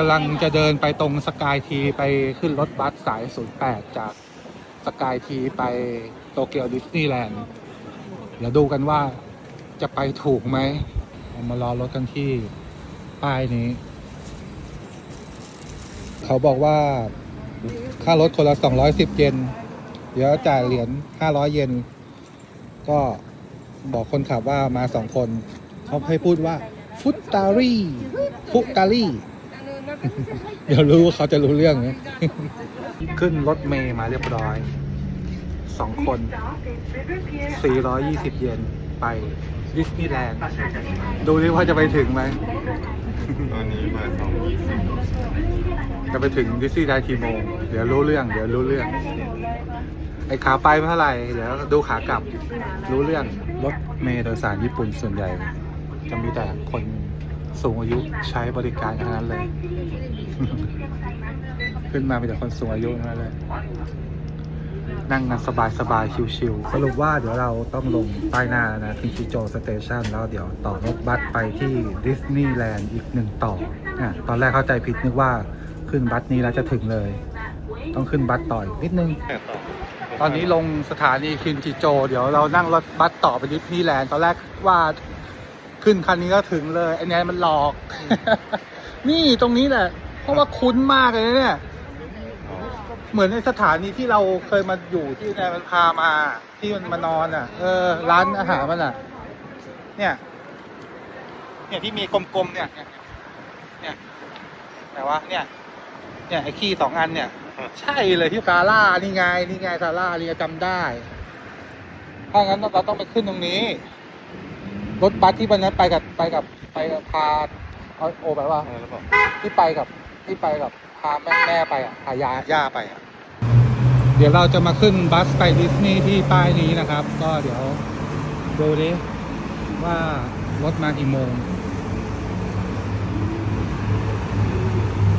กำลังจะเดินไปตรงสกายทีไปขึ้นรถบัสสาย 08 จากสกายทีไปโตเกียวดิสนีย์แลนด์เดี๋ยวดูกันว่าจะไปถูกไหมามารอรถกันที่ป้ายนี้ เขาบอกว่าค่ารถคนละ 210 เยนเดี๋ยวจ่ายเหรียญ500 เยนก็บอกคนขับว่ามาสองคน เขาให้พูดว่าฟุตตารีฟุตารี เดี๋ยวรู้ว่าเขาจะรู้เรื่องไหมขึ้นรถเมย์มาเรียบร้อย สองคน 420 เยนไปดิสนีย์แลนด์ดูดิว่าจะไปถึงไหม ตอนนี้มาสองยี่สิบจะไปถึงดิสนีย์แลนด์กี่โมง เดี๋ยวรู้เรื่อง เดี๋ยวรู้เรื่อง ไอ้ขาไปไม่เท่าไหร่ เดี๋ยวดูขากลับ รู้เรื่อง รถเมล์โดยสารญี่ปุ่นส่วนใหญ่ จะมีแต่คน สูงอายุใช้บริการทั้งนั้นเลย ขึ้นมามีแต่คนสูงอายุทั้งนั้นเลย นั่งกันสบายสบายๆชิวๆสรุปว่าเดี๋ยวเราต้องลงป้ายหน้านะที่ชิโจสเตชันแล้วเดี๋ยวต่อรถบัสไปที่ดิสนีย์แลนด์อีกหนึ่งต่ออะตอนแรกเข้าใจผิดนึกว่าขึ้นบัสนี้แล้วจะถึงเลย ต้องขึ้นบัสต่ออีกนิดนึงตอนนี้ลงสถานีคินจิโจ เดี๋ยวเรานั่งรถบัสต่อไปดิสนีย์แลนด์ตอนแรกว่า ขึ้นคันนี้ก็ถึงเลยไอ้แนนมันหลอก นี่ตรงนี้แหละ เพราะว่าคุ้นมากเลยนะเนี่ย เหมือนในสถานีที่เราเคยมาอยู่ที่แนนมันพามา ที่มันมานอนอะ เออ ร้านอาหารมันอะ เนี่ย เนี่ยที่มีกลมๆเนี่ยเนี่ยแต่ว่าเนี่ย เนี่ยไอ้ขี้สองอันเนี่ย ใช่เลยที่ซาร่านี่ไงนี่ไงซาร่านี่ไงจำได้ถ้างั้นเราต้องไปขึ้นตรงนี้ รถบัสที่วันนั้นไปกับไปกับไปกับพาเอาโอไปว่าอะไรแล้วบอกที่ไปกับที่ไปกับพาแม่แม่ไปอะพายาย่าไปอะเดี๋ยวเราจะมาขึ้นบัสไปดิสนีย์ที่ป้ายนี้นะครับ ก็เดี๋ยวดูดิว่ารถมากี่โมง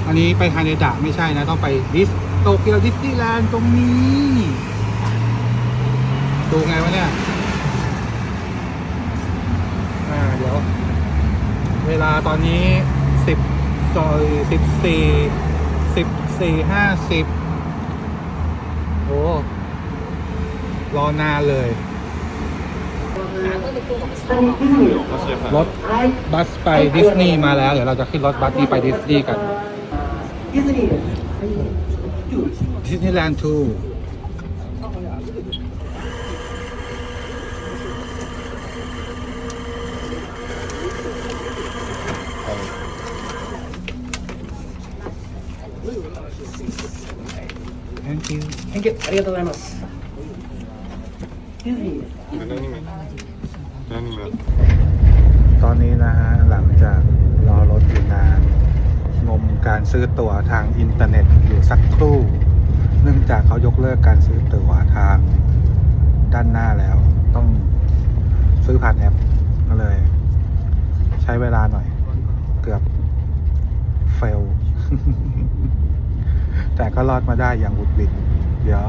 อันนี้ไปฮาเนดะไม่ใช่นะ ต้องไปดิสโตเกียวดิสนีย์แลนด์ตรงนี้ ดูไงวะเนี่ย อ่า เดี๋ยว เวลาตอนนี้สิบซอยสิบสี่สิบสี่ห้าสิบโอ้รอนานเลย รถบัสไปดิสนีย์มาแล้ว เดี๋ยวเราจะขึ้นรถบัสนี้ไปดิสนีย์กันดิสนีย์แลนด์ทู thank you Thank you. ありがとうございます。ディズニー。 อันนั้นนี่ไหมอันนั้นนี่ไหม ตอนนี้นะฮะ หลังจากรอรถอยู่นาน งมการซื้อตั๋วทางอินเทอร์เน็ตอยู่สักครู่ เนื่องจากเขายกเลิกการซื้อตั๋วทางด้านหน้าแล้ว ต้องซื้อผ่านแอปก็เลย ใช้เวลาหน่อย เกือบเฟล แต่ก็รอดมาได้อย่างบุดบิด เดี๋ยว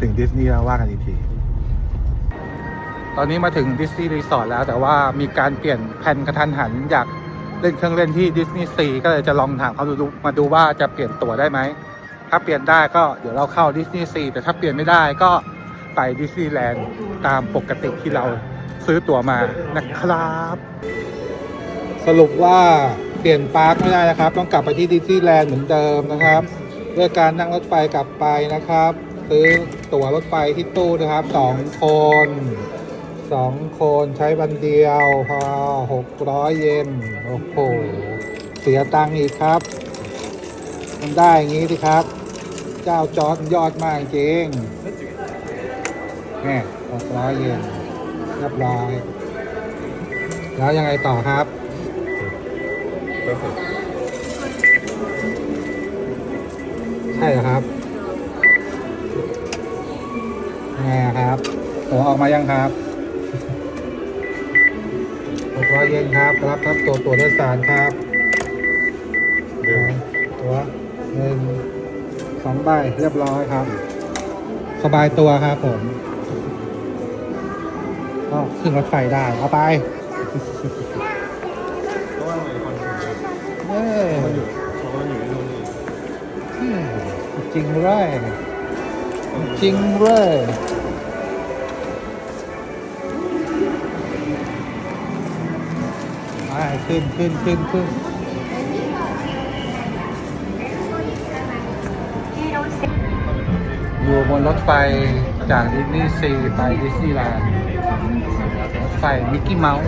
ถึงดิสนีย์แล้วว่ากันอีกที ตอนนี้มาถึงดิสนีย์รีสอร์ทแล้ว แต่ว่ามีการเปลี่ยนแผนกระทันหันอยากเล่นเครื่องเล่นที่ดิสนีย์ซีก็เลยจะลองถามเขาดูมาดูว่าจะเปลี่ยนตั๋วได้ไหม ถ้าเปลี่ยนได้ก็เดี๋ยวเราเข้าดิสนีย์ซีแต่ถ้าเปลี่ยนไม่ได้ก็ไปดิสนีย์แลนด์ตามปกติที่เราซื้อตั๋วมานะครับ สรุปว่าเปลี่ยนปาร์คไม่ได้นะครับ ต้องกลับไปที่ดิสนีย์แลนด์เหมือนเดิมนะครับ ด้วยการนั่งรถไฟกลับไปนะครับ ซื้อตั๋วรถไฟที่ตู้นะครับสองคนสองคนใช้วันเดียว พอหกร้อยเยนโอ้โหเสียตังค์อีกครับ มันได้อย่างนี้สิครับ เจ้าจอร์ดยอดมากจริงเนี่หกร้อยเยนเรียบร้อยแล้วยังไงต่อครับ ใช่เหรอครับยังไงครับตัวออกมายังครับหกร้อยเยนครับรับครับตัวตัวโดยสารครับตัวหนึ่งสองใบเรียบร้อยครับ สบายตัวครับผมก็ขึ้นรถไฟได้เอาไปเย้ ริงเลยจริงเลยไปขึ้นขึ้นขึ้นขึ้นอยู่บนรถไฟจากดิสนีย์ซีไปดิสนีย์แลนด์รถไฟมิกกี้เมาส์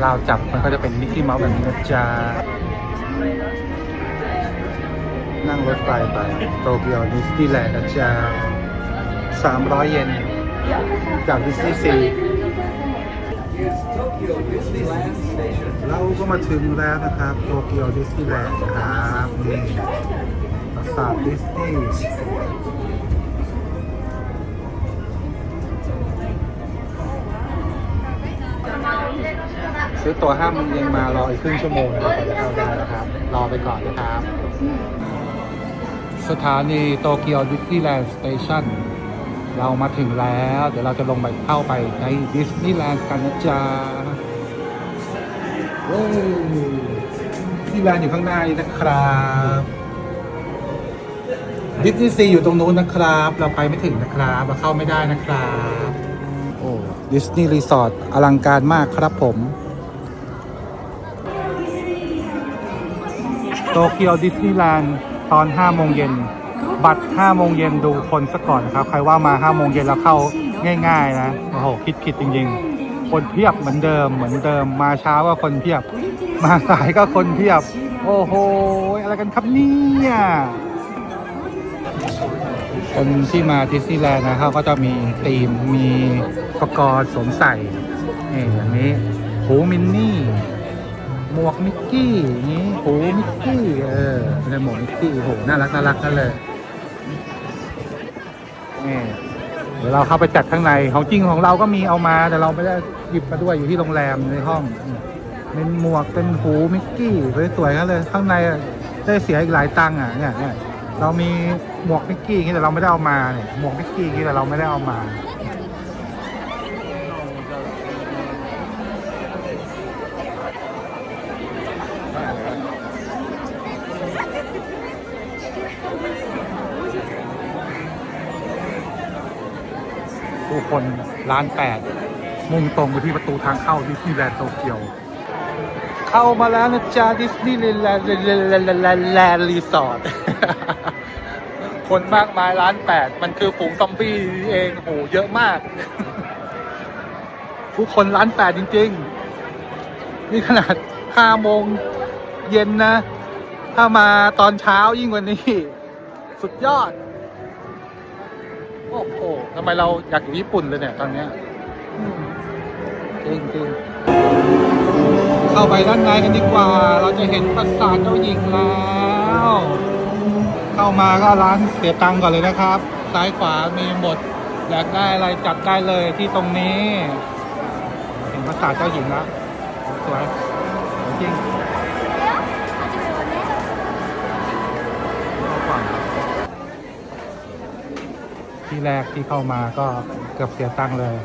เราจับมันก็จะเป็นมิกกี้เมาส์แบบนี้นะจ๊ะ นั่งรถไฟไปโตเกียวดิสนีย์แลนด์นะจ๊ะสามร้อยเยนจากดิสนีย์ซีเราก็มาถึงแล้วนะครับโตเกียวดิสนีย์แลนด์ครับนี่ปราสาทดิสนีย์ซื้อตั๋วห้าโมงเย็นมารออีกครึ่งชั่วโมงนะครับกว่าจะเข้าได้นะครับรอไปก่อนนะครับ สถานีโตเกียวดิสนีย์แลนด์สเตชันเรามาถึงแล้ว เดี๋ยวเราจะลงไปเข้าไปในดิสนีย์แลนด์กันนะจ๊ะเว้ดิสนีย์แลนด์อยู่ข้างหน้านี้นะครับดิสนีย์ซีอยู่ตรงนู้นนะครับ เราไปไม่ถึงนะครับเราเข้าไม่ได้นะครับโอ้ดิสนีย์รีสอร์ทอลังการมากครับผมโตเกียวดิสนีย์แลนด์ ตอน5โมงเย็นบัตร5โมงเย็นดูคนซะก่อนนะครับ ใครว่ามา5โมงเย็นแล้วเข้าง่าย ๆ นะ โอ้โห คิดผิดจริง ๆ คนเพียบเหมือนเดิมเหมือนเดิม มาเช้าก็คนเพียบ มาสายก็คนเพียบ โอ้โห อะไรกันครับเนี่ยคนที่มาดิสนีย์แลนด์นะเขาก็จะมีธีม มีอุปกรณ์สวมใส่นี่อย่างนี้หูมินนี่ หมวกมิกกี้อย่างนี้หูมิกกี้เออเป็นหมวกมิกกี้โหน่ารักน่ารักนั่นเลยนี่เดี๋ยวเราเข้าไปจัดข้างในของจริงของเราก็มีเอามา แต่เราไม่ได้หยิบมาด้วยอยู่ที่โรงแรมในห้องเป็นหมวกเป็นหูมิกกี้สวยๆกันเลยข้างในได้เสียอีกหลายตังค์อะเนี่ยเนี่ยเรามีหมวกมิกกี้อย่างนี้แต่เราไม่ได้เอามาเนี่ยหมวกมิกกี้อย่างนี้แต่เราไม่ได้เอามา คนล้านแปดมุ่งตรงไปที่ประตูทางเข้าดิสนีย์แลนด์โตเกียว เข้ามาแล้วนะจ๊ะดิสนีย์แลนด์แลนด์แลนด์แลนแลนรีสอร์ทคนมากมายล้านแปดมันคือฝูงซอมบี้เองโหเยอะมากผู้คนล้านแปดจริง ๆ นี่ขนาดห้าโมงเย็นนะ ถ้ามาตอนเช้ายิ่งกว่านี้ สุดยอด โอ้โหำไมเราอยากอยู่ญี่ปุ่นเลยเนี่ยตอนเนี้ยอืมจริงจริงๆเข้าไปด้านในกันดีกว่า เราจะเห็นปราสาทเจ้าหญิงแล้ว เข้ามาก็ร้านเสียตังค์ก่อนเลยนะครับ ซ้ายขวามีหมด อยากได้อะไรจัดได้เลยที่ตรงนี้ เห็นปราสาทเจ้าหญิงแล้วสวยสวยจริง ที่แรกที่เข้ามาก็เกือบเสียตังค์เลย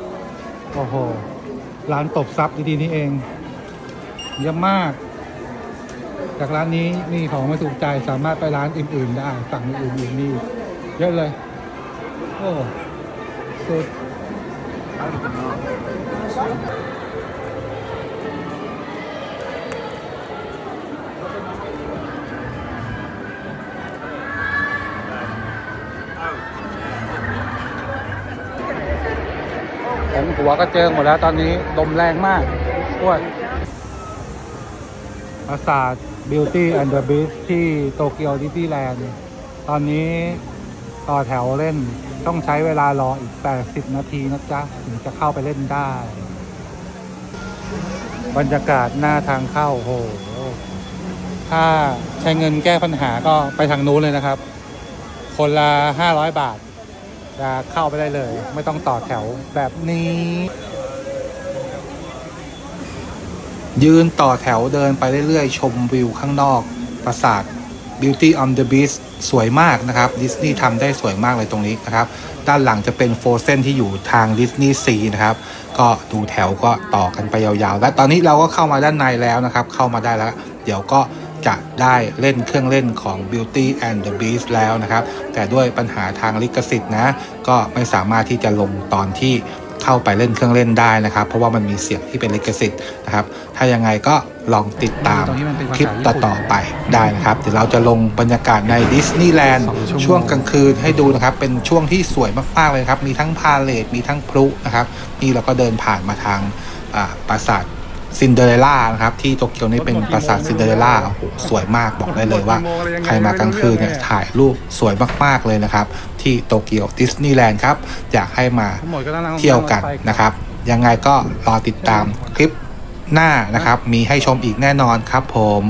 โอ้โห ร้านตบซับดีๆนี่เอง เยอะมาก จากร้านนี้มีของไม่ถูกใจสามารถไปร้านอื่น ๆ ได้ สั่งอื่นๆนี่เยอะเลย โอ้ สุด ผมหัวก็เจิงหมดแล้วตอนนี้ลมแรงมากอ้วนปราสาท Beauty and the Beast ที่โตเกียวดิสนีย์แลนด์ตอนนี้ต่อแถวเล่นต้องใช้เวลารออีก 80 นาทีนะจ๊ะ ถึงจะเข้าไปเล่นได้ บรรยากาศหน้าทางเข้าโห ถ้าใช้เงินแก้ปัญหาก็ไปทางนู้นเลยนะครับ คนละ 500 บาท จะเข้าไปได้เลย ไม่ต้องต่อแถวแบบนี้ ยืนต่อแถวเดินไปเรื่อยๆ ชมวิวข้างนอก ปราสาท Beauty on the Beast สวยมากนะครับดิสนีย์ทำได้สวยมากเลยตรงนี้นะครับ ด้านหลังจะเป็นโฟเซนที่อยู่ทางดิสนีย์ซีนะครับ ก็ดูแถวก็ต่อกันไปยาวๆ และตอนนี้เราก็เข้ามาด้านในแล้วนะครับ เข้ามาได้แล้ว เดี๋ยวก็ จะได้เล่นเครื่องเล่นของ Beauty and the Beast แล้วนะครับ แต่ด้วยปัญหาทางลิขสิทธิ์นะ ก็ไม่สามารถที่จะลงตอนที่เข้าไปเล่นเครื่องเล่นได้นะครับ เพราะว่ามันมีเสียงที่เป็นลิขสิทธิ์นะครับ ถ้ายังไงก็ลองติดตามตรงนี้มันเป็นภาษาคลิปญี่ปุ่นต่อๆไปได้นะครับ เดี๋ยวเราจะลงบรรยากาศในดิสนีย์แลนด์สองชั่วโมงช่วงกลางคืนให้ดูนะครับ เป็นช่วงที่สวยมากๆเลยครับ มีทั้งพาเลทมีทั้งพลุนะครับ นี่เราก็เดินผ่านมาทางอ่าปราสาท ซินเดอเรลล่านะครับ ที่โตเกียวนี่เป็นปราสาทซินเดอเรลล่าโอ้โหสวยมากบอกได้เลยว่า ใครมากลางคืนเนี่ยถ่ายรูปสวยมากๆเลยนะครับ ที่โตเกียวดิสนีย์แลนด์ครับ อยากให้มาทั้งหมดก็ต้องนั่งเที่ยวกันนะครับ ยังไงก็รอติดตามคลิปหน้านะครับ มีให้ชมอีกแน่นอนครับผม